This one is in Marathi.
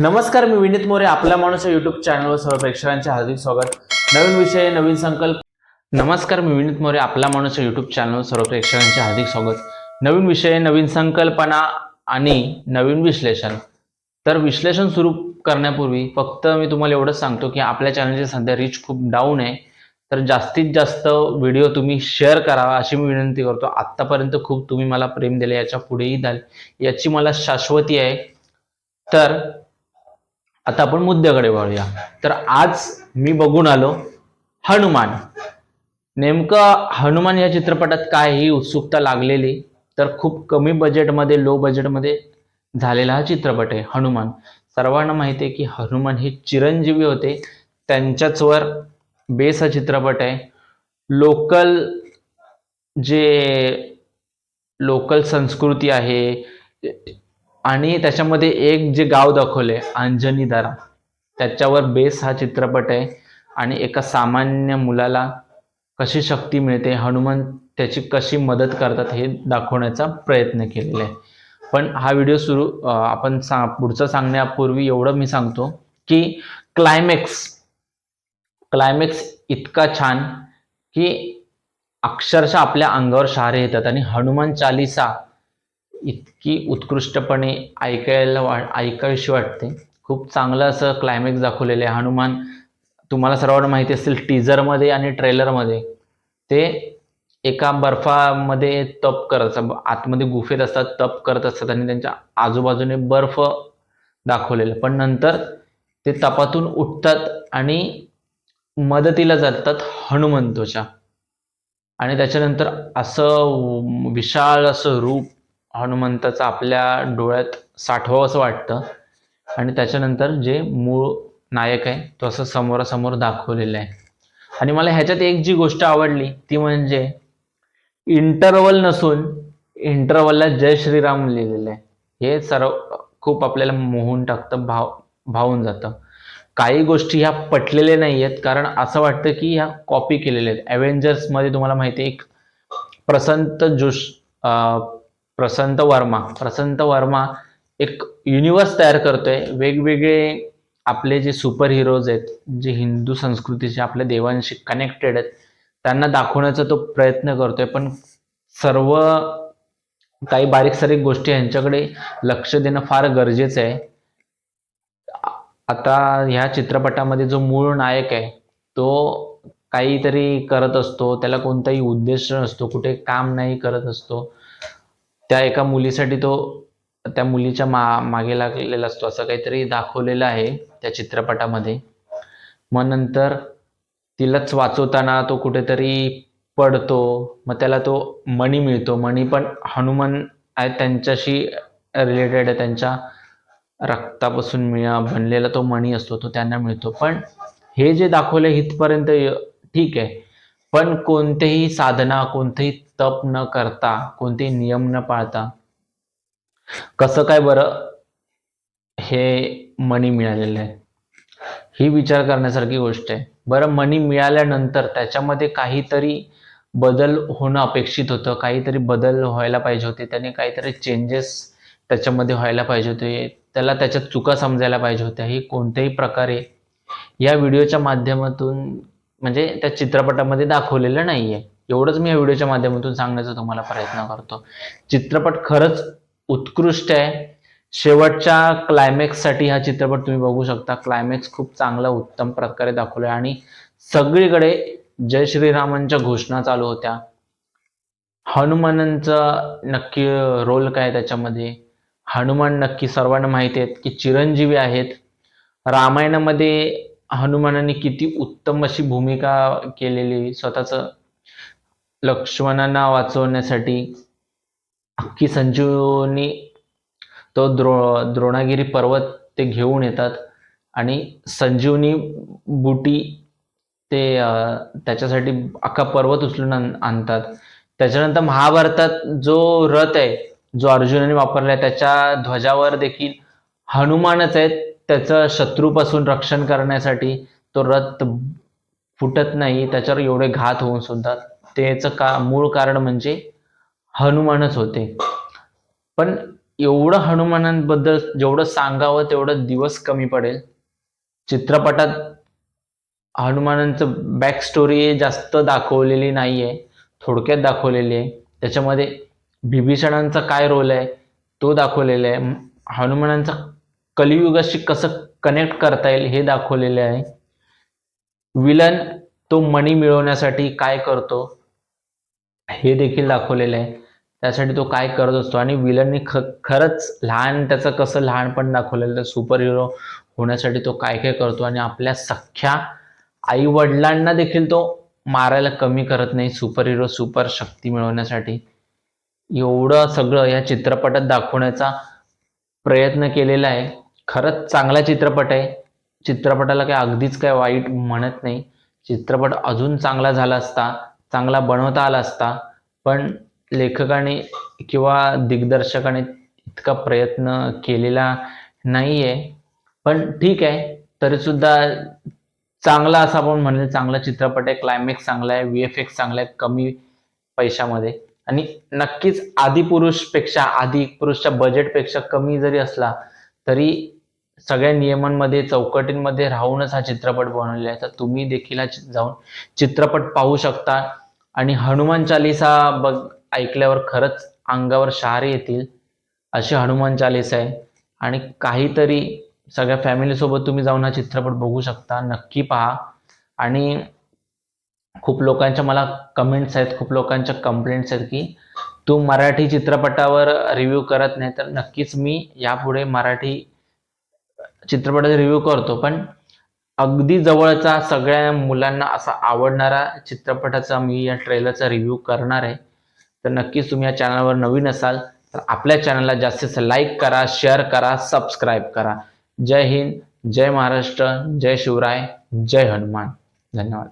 नमस्कार मी विनीत मोरे आपल्या माणूस युट्यूब चॅनलवर सर्व प्रेक्षकांचे हार्दिक स्वागत. नवीन विषय नवीन संकल्प. नमस्कार मी विनीत मोरे आपला माणूस युट्यूब चॅनलवर सर्व प्रेक्षकांचे हार्दिक स्वागत. नवीन विषय नवीन संकल्पना आणि नवीन विश्लेषण. तर विश्लेषण सुरू करण्यापूर्वी फक्त मी तुम्हाला एवढंच सांगतो की आपल्या चॅनलची सध्या रीच खूप डाऊन आहे. तर जास्तीत जास्त व्हिडिओ तुम्ही शेअर करावा अशी मी विनंती करतो. आत्तापर्यंत खूप तुम्ही मला प्रेम दिले याच्या पुढेही द्याल याची मला शाश्वती आहे. तर आता आपण मुद्द्याकडे वळूया. तर आज मी बघून आलो हनुमान. नेमकं हनुमान या चित्रपटात काय ही उत्सुकता लागलेली तर खूप कमी बजेटमध्ये लो बजेटमध्ये झालेला हा चित्रपट आहे हनुमान. सर्वांना माहिती आहे की हनुमान हे चिरंजीवी होते. त्यांच्याच वर बेस हा चित्रपट आहे. लोकल जे लोकल संस्कृती आहे आणि त्याच्यामध्ये एक जे गाव दाखवले अंजनी दरा. त्याच्यावर बेस हा चित्रपट आहे आणि एका सामान्य मुलाला कशी शक्ती मिळते हनुमान त्याची कशी मदत करतात हे दाखवण्याचा प्रयत्न केलेला आहे. पण हा व्हिडिओ सुरू आपण सा पुढचं सांगण्यापूर्वी एवढं मी सांगतो की क्लायमॅक्स क्लायमॅक्स इतका छान की अक्षरशः आपल्या अंगावर शहारे येतात आणि हनुमान चालिसा इतकी उत्कृष्टपणे ऐकायला वा ऐकावीशी वाटते. खूप चांगलं असं क्लायमॅक्स दाखवलेलं आहे. हनुमान तुम्हाला सर्वांना माहिती असेल टीजरमध्ये आणि ट्रेलरमध्ये ते एका बर्फामध्ये तप करत असतात. आतमध्ये गुफेत असतात तप करत असतात आणि त्यांच्या आजूबाजूने बर्फ दाखवलेलं. पण नंतर ते तपातून उठतात आणि मदतीला जातात हनुमंतोच्या. आणि त्याच्यानंतर असं विशाळ असं रूप हनुमंताचं आपल्या डोळ्यात साठवावं असं वाटतं. आणि त्याच्यानंतर जे मूळ नायक आहे तो असं समोरासमोर दाखवलेलं आहे. आणि मला ह्याच्यात एक जी गोष्ट आवडली ती म्हणजे इंटरवल नसून इंटरवलला जय श्रीराम लिहिलेलं आहे. हे सर्व खूप आपल्याला मोहून टाकतं भाव भावून जातं. काही गोष्टी ह्या पटलेल्या नाही आहेत कारण असं वाटतं की ह्या कॉपी केलेल्या आहेत. ॲव्हेंजर्समध्ये तुम्हाला माहिती आहे एक प्रसंत जोश प्रसंत वर्मा. प्रसंत वर्मा एक युनिवर्स तयार करतोय. वेगवेगळे आपले जे सुपर हिरोज आहेत जे हिंदू संस्कृतीचे आपल्या देवांशी कनेक्टेड आहेत त्यांना दाखवण्याचा तो प्रयत्न करतोय. पण सर्व काही बारीक सारीक गोष्टी यांच्याकडे लक्ष देणं फार गरजेचं आहे. आता ह्या चित्रपटामध्ये जो मूळ नायक आहे तो काहीतरी करत असतो. त्याला कोणताही उद्देश नसतो. कुठे काम नाही करत असतो. त्या एका मुलीसाठी तो त्या मुलीच्या मा मागे लागलेला असतो असं काहीतरी दाखवलेलं आहे त्या चित्रपटामध्ये. मग नंतर तिलाच वाचवताना तो कुठेतरी पडतो. मग त्याला तो मणी मिळतो. मणी पण हनुमान आहे त्यांच्याशी रिलेटेड आहे त्यांच्या रक्तापासून मिळा बनलेला तो मणी असतो तो त्यांना मिळतो. पण हे जे दाखवलं इथपर्यंत ठीक आहे. पण कोणतेही साधना कोणतेही तप न करता कोणतेही नियम न पाळता कसं काय बरं हे मनी मिळालेलं आहे? ही विचार करण्यासारखी गोष्ट आहे. बरं मनी मिळाल्यानंतर त्याच्यामध्ये काहीतरी बदल होणं अपेक्षित होतं. काहीतरी बदल व्हायला पाहिजे होते. त्याने काहीतरी चेंजेस त्याच्यामध्ये व्हायला पाहिजे होते. त्याला त्याच्यात चुका समजायला पाहिजे होत्या. ही कोणत्याही प्रकारे या व्हिडिओच्या माध्यमातून म्हणजे त्या चित्रपटामध्ये दाखवलेलं नाही आहे एवढंच मी या व्हिडिओच्या माध्यमातून सांगण्याचा तुम्हाला प्रयत्न करतो. चित्रपट खरंच उत्कृष्ट आहे. शेवटच्या क्लायमॅक्ससाठी हा चित्रपट तुम्ही बघू शकता. क्लायमॅक्स खूप चांगला उत्तम प्रकारे दाखवला आहे आणि सगळीकडे जय श्रीरामांच्या घोषणा चालू होत्या. हनुमानांचा नक्की रोल काय त्याच्यामध्ये? हनुमान नक्की सर्वांना माहिती आहेत की चिरंजीवी आहेत. रामायणामध्ये हनुमानाने किती उत्तम अशी भूमिका केलेली स्वतःचं लक्ष्मणांना वाचवण्यासाठी अख्खी संजीवनी तो द्रो द्रोणागिरी पर्वत ते घेऊन येतात. आणि संजीवनी बुटी ते त्याच्यासाठी अख्खा पर्वत उचलून आण- आणतात. त्याच्यानंतर महाभारतात जो रथ आहे जो अर्जुनाने वापरला आहे त्याच्या ध्वजावर देखील हनुमानच आहेत. त्याचं शत्रूपासून रक्षण करण्यासाठी तो रथ फुटत नाही त्याच्यावर एवढे घात होऊन सुद्धा त्याचं का मूळ कारण म्हणजे हनुमानच होते. पण एवढं हनुमानांबद्दल जेवढं सांगावं तेवढं दिवस कमी पडेल. चित्रपटात हनुमानांचं बॅक स्टोरी जास्त दाखवलेली नाही आहे थोडक्यात दाखवलेली आहे. त्याच्यामध्ये बिभीषणांचा काय रोल आहे तो दाखवलेला आहे. हनुमानांचा कलियुगाशी कसं कनेक्ट करता येईल हे दाखवलेले आहे. विलन तो मणी मिळवण्यासाठी काय करतो हे देखील दाखवलेलं आहे. त्यासाठी तो काय करत असतो आणि विलननी ख खरंच लहान त्याचं कसं लहानपण दाखवलेलं सुपर हिरो होण्यासाठी तो काय काय करतो आणि आपल्या सख्या आई वडिलांना देखील तो मारायला कमी करत नाही सुपर हिरो सुपर शक्ती मिळवण्यासाठी. एवढं सगळं या चित्रपटात दाखवण्याचा प्रयत्न केलेला आहे. खरंच चांगला चित्रपट आहे. चित्रपटाला काय अगदीच काय वाईट म्हणत नाही. चित्रपट अजून चांगला झाला असता चांगला बनवता आला असता पण लेखकाने किंवा दिग्दर्शकाने इतका प्रयत्न केलेला नाही आहे पण ठीक आहे तरीसुद्धा चांगला असा आपण म्हणेल चांगला चित्रपट आहे क्लायमॅक्स चांगला आहे व्ही एफ एक्स चांगला आहे कमी पैशामध्ये. आणि नक्कीच आदिपुरुषपेक्षा आधी पुरुषच्या बजेटपेक्षा कमी जरी असला तरी सगळ्या नियमांमध्ये चौकटींमध्ये राहूनच हा चित्रपट बनवलेला आहे. तर तुम्ही देखील हा जाऊन चित्रपट पाहू शकता. आणि हनुमान चालिसा बघ ऐकल्यावर खरंच अंगावर शहारे येतील अशी हनुमान चालीसा आहे. आणि काहीतरी सगळ्या फॅमिलीसोबत तुम्ही जाऊन हा चित्रपट बघू शकता नक्की पहा. आणि खूप लोकांच्या मला कमेंट्स आहेत खूप लोकांच्या कंप्लेंट्स आहेत की तू मराठी चित्रपटावर रिव्ह्यू करत नाही तर नक्कीच मी यापुढे मराठी चित्रपटाचा रिव्ह्यू करतो. पण अगदी जवळचा सगळ्या मुलांना असा आवडणारा चित्रपटाचा मी या ट्रेलरचा रिव्ह्यू करणार आहे. तर नक्कीच तुम्ही या चॅनलवर नवीन असाल तर आपल्या चॅनलला जास्तीत लाईक करा शेअर करा सबस्क्राईब करा. जय हिंद जय महाराष्ट्र जय शिवराय जय हनुमान. धन्यवाद.